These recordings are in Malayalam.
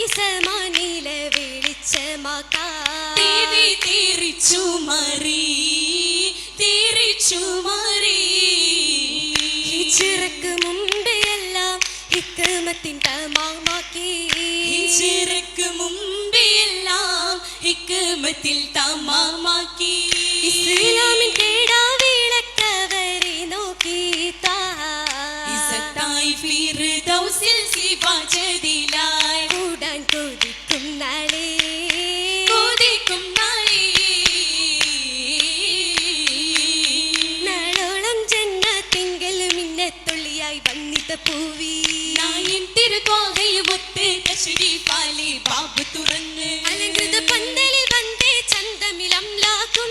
കിസമാ നീല വെളിച്ചമാക്കി തിരിച്ചു മറി തിരിച്ചു മറി. ചിറക്ക് മുമ്പേ ഹിക്കമത്തിൻ തമാമാക്കി. ചിറക്ക് മുമ്പേ ഹിക്കമത്തിൽ തമാമാക്കി. ശരീഫാലി ബാബ് തുറന്ന് അലങ്കൃത പന്തലിൽ വന്നേ ചന്തമിലം ലാക്കും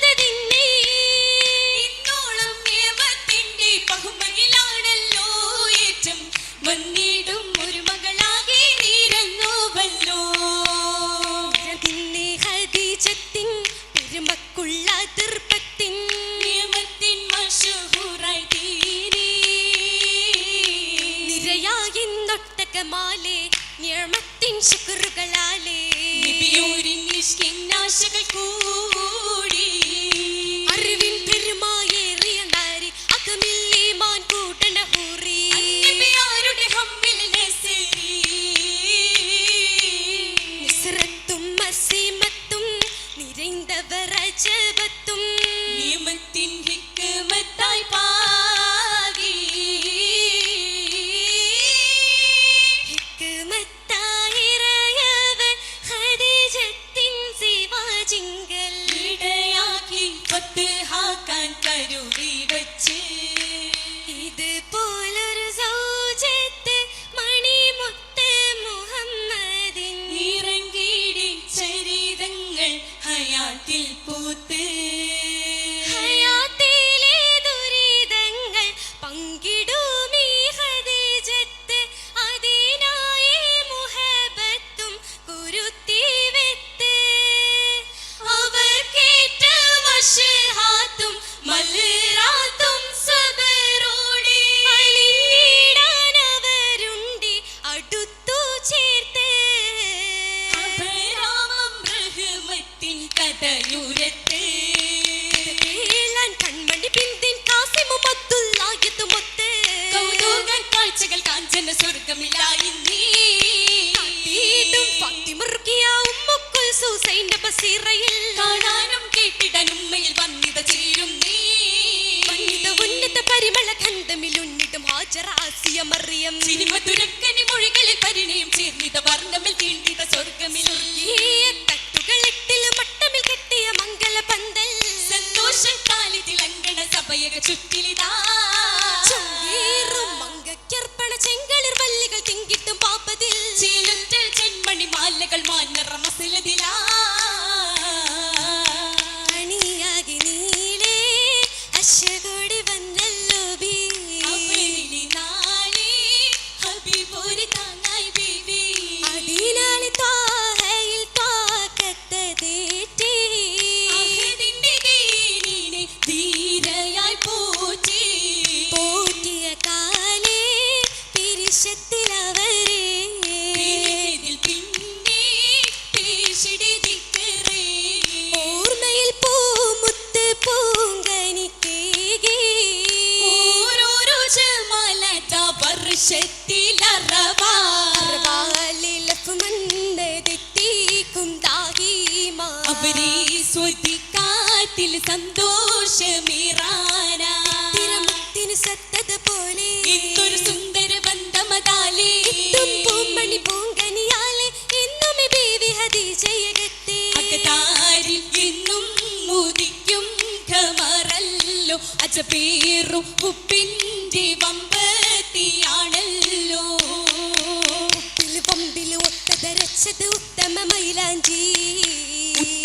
തൊട്ടകമാലേ ഞമത്തിൻ ശുക്റുകളാലേ കൂടി. ടീച്ചർ മറിയം സിനിമ തുരക്ക സ്വതിക്കാത്തിൽ സന്തോഷമേറാനാത്തിന് സത്തത് പോലെ എന്തൊരു സുന്ദര ബന്ധമതാലേ. പൂമണി പൂങ്കനിയാലെ എന്നും ബേവി ഹദീജയകത്തെ അകതാരിൽ എന്നും മുദിക്കും ഖമറല്ലോ. അജപേറും ഉപ്പിന്റെ വമ്പത്തിയാണല്ലോ വമ്പിൽ ഒത്തതരച്ചത് ഉത്തമ മൈലാഞ്ചി.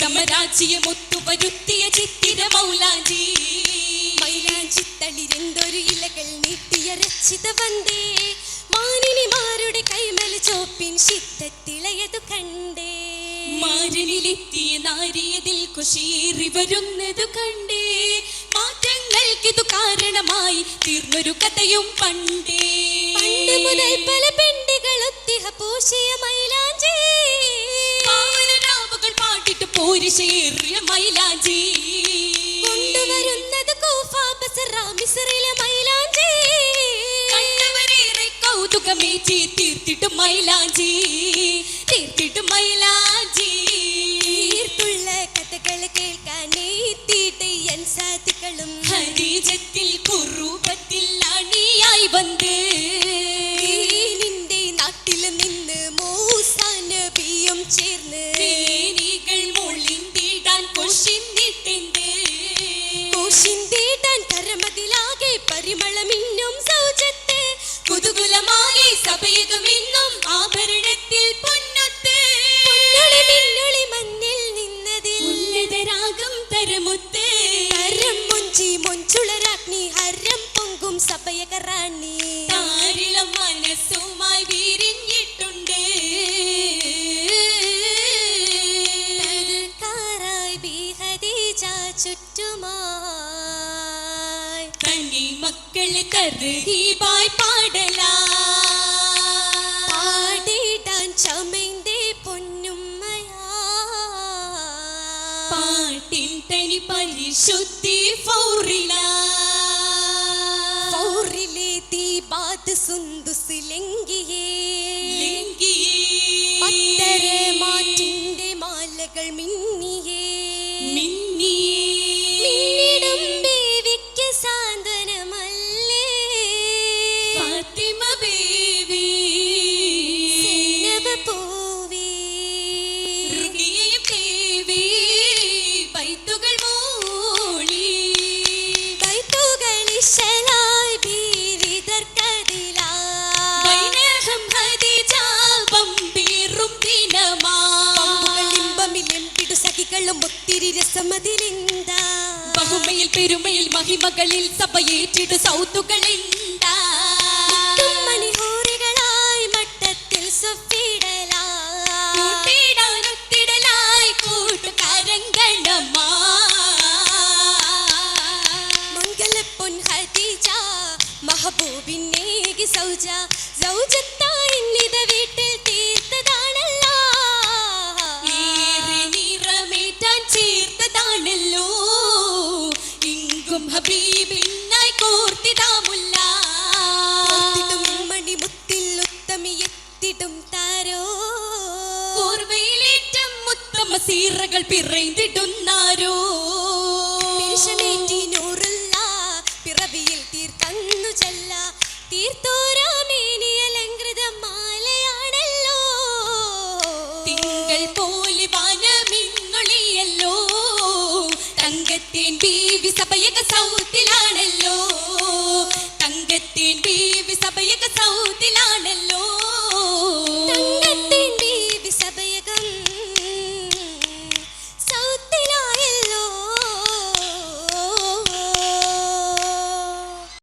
ഉത്തമരാജ്യം ഒത്തുവരുത്തിയ ചിത്തിര മൗലാജി. മൈലാജി തളിരെന്തൊരു ഇലകൾ നീട്ടിയ രക്ഷിത വന്ദേ മാനിനിമാരുടെ കൈമൽ ചോപ്പിൻ ശിത്തത്തിളയതു കണ്ടേ. മാരനിലെത്തിയ നാരിയതിൽ കുശീറി വരുന്നതു കണ്ടേ. മാറ്റങ്ങൾക്കിതു കാരണമായി തീർന്നൊരു കഥയും പണ്ടേ. പണ്ട് മുതൽ പല പെണ്ണുകൾ ഒത്തിഹ പൂശിയ പാട്ടിട്ട് മൈലാഞ്ചി. കൊണ്ടുവരുന്നത് മൈലാഞ്ചി. കണ്ടവരേറെ കൗതുകമേറ്റി തീർത്തിട്ട് മൈലാഞ്ചി. തീർത്തിട്ട് മൈലാഞ്ചി. തീർത്തുള്ള കഥകൾ കേൾക്കാൻ എത്തിയിട്ട് എൻ സാധുക്കളും. ഹരീജത്തിൽ കുറുപത്തിൽ അണിയായി വന്ന് സഭയകറാണി. താരിളം മനസ്സുമായി വിരിഞ്ഞിട്ടുണ്ട്. കാറായി ബീഹദീജ ചുറ്റുമായി കണ്ണി മക്കൾ കറുഹീബായ് പാടലാ. പാടിടാൻ ചമൈന്തേ പൊന്നുമ്മയാ. പാട്ടിൻ തനി പരിശുദ്ധി ഫൗറിലാ. ദീപാത് സുന്ദുസ് ലിംഗിയേ പത്തര മാറ്റിന്റെ മാലകൾ മിന്നിയേ ഒത്തിരി രസമതിലിന്താ ബഹുമയിൽ പെരുമയിൽ മഹിമകളിൽ സഭയേറ്റിട്ട് സൗത്തുകളുണ്ടാ. മണിഹോറികളായി മട്ടത്തിൽ സൗജ സൗജത്തായി നിത വീട്ടിൽ സീറകൾ പിറൈന്തിടുന്നാരോ